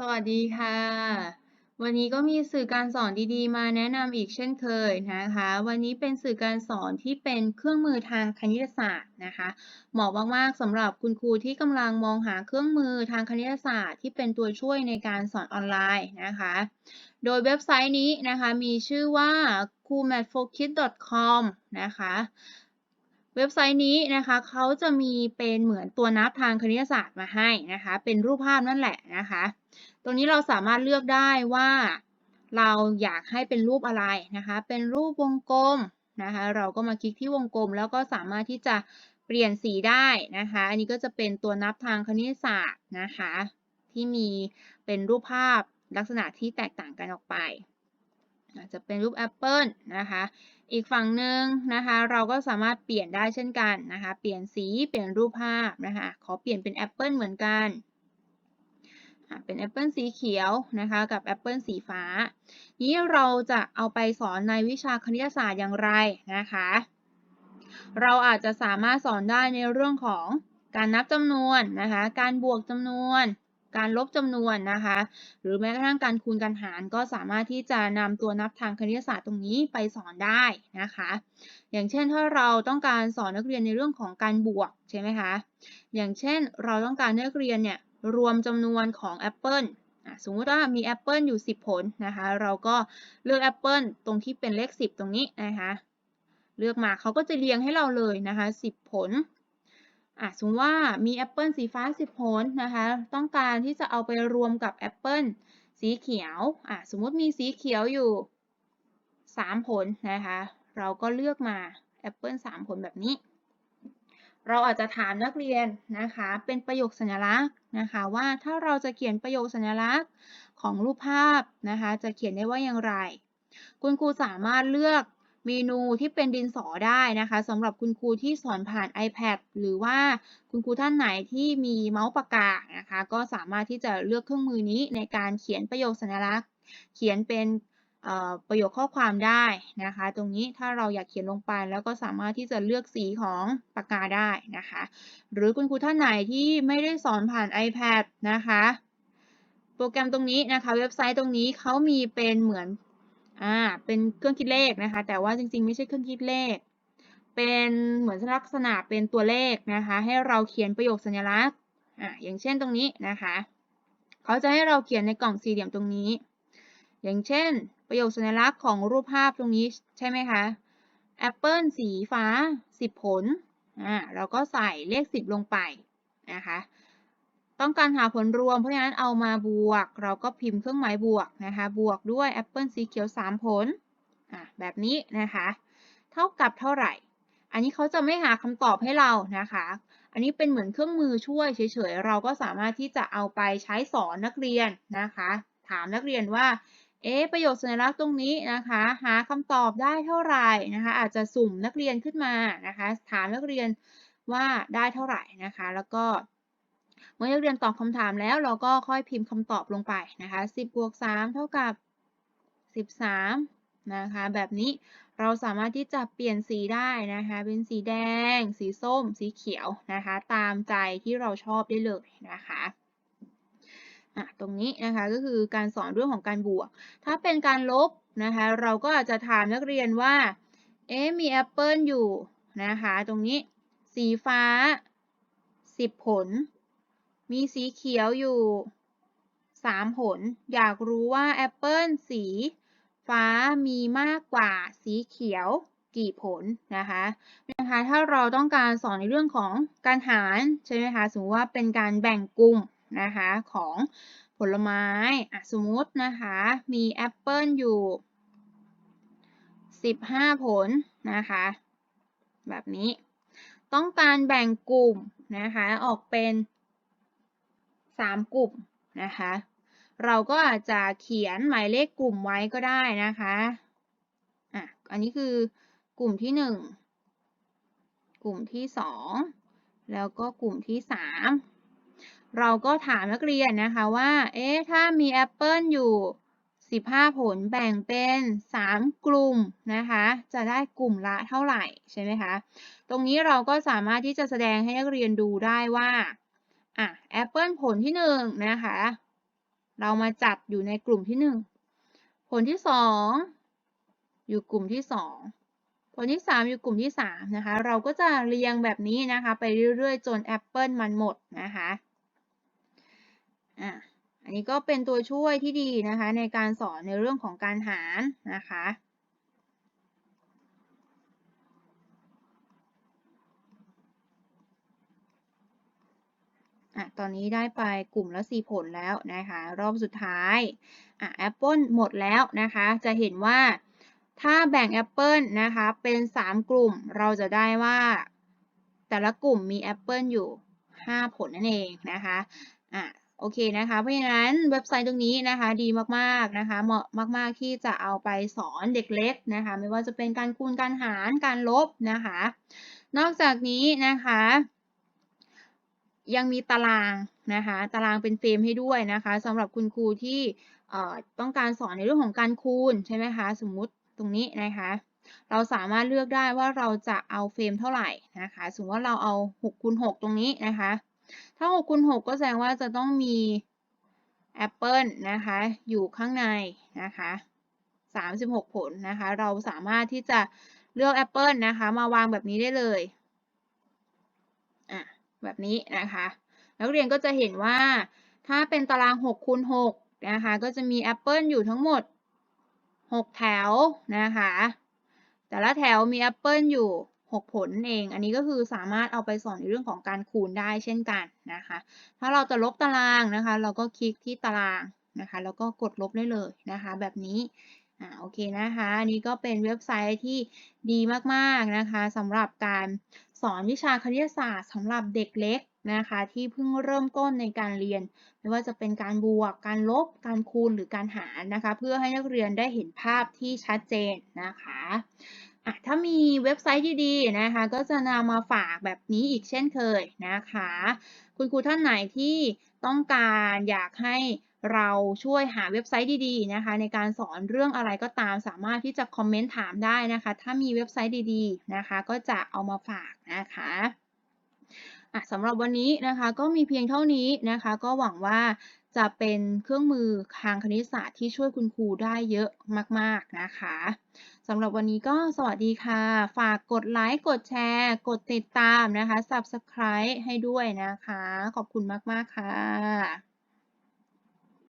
สวัสดีค่ะ วันนี้ก็มีสื่อการสอนดีๆ มาแนะนำอีกเช่นเคยนะคะ วันนี้เป็นสื่อการสอนที่เป็นเครื่องมือทางคณิตศาสตร์นะคะเหมาะมากๆสำหรับคุณครูที่กำลังมองหาเครื่องมือทางคณิตศาสตร์ ที่เป็นตัวช่วยในการสอนออนไลน์นะคะ โดยเว็บไซต์นี้นะคะมีชื่อว่า c o o m a t h f o k i s c o m นะคะ เว็บไซต์นี้นะคะเขาจะมีเป็นเหมือนตัวนับทางคณิตศาสตร์มาให้นะคะ เป็นรูปภาพนั่นแหละนะคะ ตรงนี้เราสามารถเลือกได้ว่าเราอยากให้เป็นรูปอะไรนะคะ เป็นรูปวงกลมนะคะ เราก็มาคลิกที่วงกลม แล้วก็สามารถที่จะเปลี่ยนสีได้นะคะ อันนี้ก็จะเป็นตัวนับทางคณิตศาสตร์นะคะ ที่มีเป็นรูปภาพลักษณะที่แตกต่างกันออกไป อาจจะเป็นรูปแอปเปิลนะคะ อีกฝั่งหนึ่งนะคะ เราก็สามารถเปลี่ยนได้เช่นกันนะคะ เปลี่ยนสีเปลี่ยนรูปภาพนะคะ ขอเปลี่ยนเป็นแอปเปิลเหมือนกันเป็นแอปเปิลสีเขียวนะคะกับแอปเปิลสีฟ้า นี้เราจะเอาไปสอนในวิชาคณิตศาสตร์อย่างไรนะคะ เราอาจจะสามารถสอนได้ในเรื่องของการนับจำนวนนะคะ การบวกจำนวน การลบจำนวนนะคะ หรือแม้กระทั่งการคูณการหารก็สามารถที่จะนำตัวนับทางคณิตศาสตร์ตรงนี้ไปสอนได้นะคะ อย่างเช่นถ้าเราต้องการสอนนักเรียนในเรื่องของการบวกใช่ไหมคะอย่างเช่นเราต้องการนักเรียนเนี่ยรวมจำนวนของแอปเปิลสมมติว่ามีแอปเปิลอยู่ 10 ผลนะคะ เราก็เลือกแอปเปิลตรงที่เป็นเลข 10 ตรงนี้นะคะ เลือกมาเขาก็จะเรียงให้เราเลยนะคะ 10 ผล อะสมมติว่ามีแอปเปิลสีฟ้า 10 ผลนะคะ ต้องการที่จะเอาไปรวมกับแอปเปิลสีเขียวอะสมมติมีสีเขียวอยู่ 3 ผลนะคะ เราก็เลือกมาแอปเปิล3 ผลแบบนี้ เราอาจจะถามนักเรียนนะคะ เป็นประโยคสัญลักษณ์นะคะว่าถ้าเราจะเขียนประโยคสัญลักษณ์ของรูปภาพนะคะ จะเขียนได้ว่าอย่างไร คุณครูสามารถเลือก เมนูที่เป็นดินสอได้นะคะสำหรับคุณครูที่สอนผ่าน iPad หรือว่าคุณครูท่านไหนที่มีเมาส์ปากกานะคะก็สามารถที่จะเลือกเครื่องมือนี้ในการเขียนประโยคสัญลักษณ์ เขียนเป็นประโยคข้อความได้นะคะ ตรงนี้ถ้าเราอยากเขียนลงไปแล้วก็สามารถที่จะเลือกสีของปากกาได้นะคะ หรือคุณครูท่านไหนที่ไม่ได้สอนผ่าน iPad นะคะ โปรแกรมตรงนี้นะคะ เว็บไซต์ตรงนี้เขามีเป็นเหมือน อ่า เป็นเครื่องคิดเลขนะคะ แต่ว่าจริงๆ ไม่ใช่เครื่องคิดเลข เป็นเหมือนลักษณะเป็นตัวเลขนะคะ ให้เราเขียนประโยคสัญลักษณ์ อ่า อย่างเช่นตรงนี้นะคะ เขาจะให้เราเขียนในกล่องสี่เหลี่ยมตรงนี้ อย่างเช่น ประโยคสัญลักษณ์ของรูปภาพตรงนี้ใช่ไหมคะ แอปเปิลสีฟ้า 10 ผล อ่า เราก็ใส่เลข 10 ลงไปนะคะ ต้องการหาผลรวม เพราะฉะนั้นเอามาบวก เราก็พิมพ์เครื่องหมายบวกนะคะ บวกด้วยแอปเปิลสีเขียว 3 ผล อ่าแบบนี้นะคะ เท่ากับเท่าไหร่ อันนี้เขาจะไม่หาคำตอบให้เรานะคะ อันนี้เป็นเหมือนเครื่องมือช่วยเฉยๆ เราก็สามารถที่จะเอาไปใช้สอนนักเรียนนะคะ ถามนักเรียนว่า เอ๊ประโยคสัญลักษณ์ตรงนี้นะคะ หาคำตอบได้เท่าไหร่นะคะ อาจจะสุ่มนักเรียนขึ้นมานะคะ ถามนักเรียนว่าได้เท่าไหร่นะคะ แล้วก็ เมื่อนักเรียนตอบคำถามแล้วเราก็ค่อยพิมพ์คำตอบลงไปนะคะ 10บวก3เท่ากับ 13 นะคะ แบบนี้เราสามารถที่จะเปลี่ยนสีได้นะคะ เป็นสีแดง สีส้ม สีเขียวนะคะ ตามใจที่เราชอบได้เลยนะคะอะตรงนี้นะคะก็คือการสอนเรื่องของการบวก ถ้าเป็นการลบนะคะ เราก็อาจจะถามนักเรียนว่า เอ๊มีแอปเปิลอยู่นะคะ ตรงนี้สีฟ้า 10 ผล มีสีเขียวอยู่ 3 ผล อยากรู้ว่าแอปเปิลสีฟ้ามีมากกว่าสีเขียวกี่ผลนะคะนะคะถ้าเราต้องการสอนในเรื่องของการหารใช่ไหมคะ สมมติว่าเป็นการแบ่งกลุ่มนะคะของผลไม้อะสมมตินะคะ มีแอปเปิลอยู่ 15 ผลนะคะ แบบนี้ ต้องการแบ่งกลุ่มนะคะ ออกเป็น 3 กลุ่มนะคะ เราก็อาจจะเขียนหมายเลขกลุ่มไว้ก็ได้นะคะอะอันนี้คือกลุ่มที่ 1 กลุ่มที่ 2 แล้วก็กลุ่มที่ 3 เราก็ถามนักเรียนนะคะว่า เอ๊ะ ถ้ามีแอปเปิลอยู่ 15 ผลแบ่งเป็น 3 กลุ่มนะคะ จะได้กลุ่มละเท่าไหร่ใช่ไหมคะ ตรงนี้เราก็สามารถที่จะแสดงให้นักเรียนดูได้ว่า อะแอปเปิลผลที่1นะคะ เรามาจัดอยู่ในกลุ่มที่หนึ่งผลที่สองอยู่กลุ่มที่สองผลที่สามอยู่กลุ่มที่สามนะคะ เราก็จะเรียงแบบนี้นะคะ ไปเรื่อยๆ จนแอปเปิลมันหมดนะคะอะอันนี้ก็เป็นตัวช่วยที่ดีนะคะ ในการสอนในเรื่องของการหารนะคะ อะตอนนี้ได้ไปกลุ่มละ 4 ผลแล้วนะคะ รอบสุดท้ายอะแอปเปิลหมดแล้วนะคะ จะเห็นว่าถ้าแบ่งแอปเปิลนะคะเป็น 3 กลุ่มเราจะได้ว่า แต่ละกลุ่มมีแอปเปิลอยู่ 5 ผลนั่นเองนะคะอะโอเคนะคะ เพราะฉะนั้นเว็บไซต์ตรงนี้นะคะดีมากๆนะคะ เหมาะมาก ๆ ที่จะเอาไปสอนเด็กเล็กนะคะ ไม่ว่าจะเป็นการคูณการหารการลบนะคะ นอกจากนี้นะคะ ยังมีตารางนะคะ ตารางเป็นเฟรมให้ด้วยนะคะสำหรับคุณครูที่ต้องการสอนในเรื่องของการคูณใช่ไหมคะสมมุติตรงนี้นะคะ เราสามารถเลือกได้ว่าเราจะเอาเฟรมเท่าไหร่นะคะสมมติว่าเราเอา6คูณ6ตรงนี้นะคะ ถ้า6คูณ6ก็แสดงว่าจะต้องมีแอปเปิลนะคะอยู่ข้างในนะคะ36 ผลนะคะ เราสามารถที่จะเลือกแอปเปิลนะคะ มาวางแบบนี้ได้เลย แบบนี้นะคะ นักเรียนก็จะเห็นว่าถ้าเป็นตาราง 6คูณ6นะคะ ก็จะมีแอปเปิลอยู่ทั้งหมด 6 แถวนะคะ แต่ละแถวมีแอปเปิลอยู่ 6 ผลเอง อันนี้ก็คือสามารถเอาไปสอนในเรื่องของการคูณได้เช่นกันนะคะ ถ้าเราจะลบตารางนะคะ เราก็คลิกที่ตารางนะคะ แล้วก็กดลบได้เลยนะคะ แบบนี้ อ่าโอเคนะคะอันนี้ก็เป็นเว็บไซต์ที่ดีมากๆนะคะสำหรับการสอนวิชาคณิตศาสตร์สำหรับเด็กเล็กนะคะที่เพิ่งเริ่มต้นในการเรียน ไม่ว่าจะเป็นการบวก การลบ การคูณหรือการหารนะคะ เพื่อให้นักเรียนได้เห็นภาพที่ชัดเจนนะคะะถ้ามีเว็บไซต์ดีๆนะคะ ก็จะนำมาฝากแบบนี้อีกเช่นเคยนะคะ คุณครูท่านไหนที่ต้องการอยากให้ เราช่วยหาเว็บไซต์ดีๆนะคะ ในการสอนเรื่องอะไรก็ตามสามารถที่จะคอมเมนต์ถามได้นะคะ ถ้ามีเว็บไซต์ดีๆนะคะ ก็จะเอามาฝากนะคะสำหรับวันนี้นะคะก็มีเพียงเท่านี้นะคะ ก็หวังว่าจะเป็นเครื่องมือทางคณิตศาสตร์ที่ช่วยคุณครูได้เยอะมาก ๆ นะคะสำหรับวันนี้ก็สวัสดีค่ะ ฝากกดไลค์ กดแชร์ กดติดตามนะคะ Subscribe ให้ด้วยนะคะ ขอบคุณมาก ๆ ค่ะ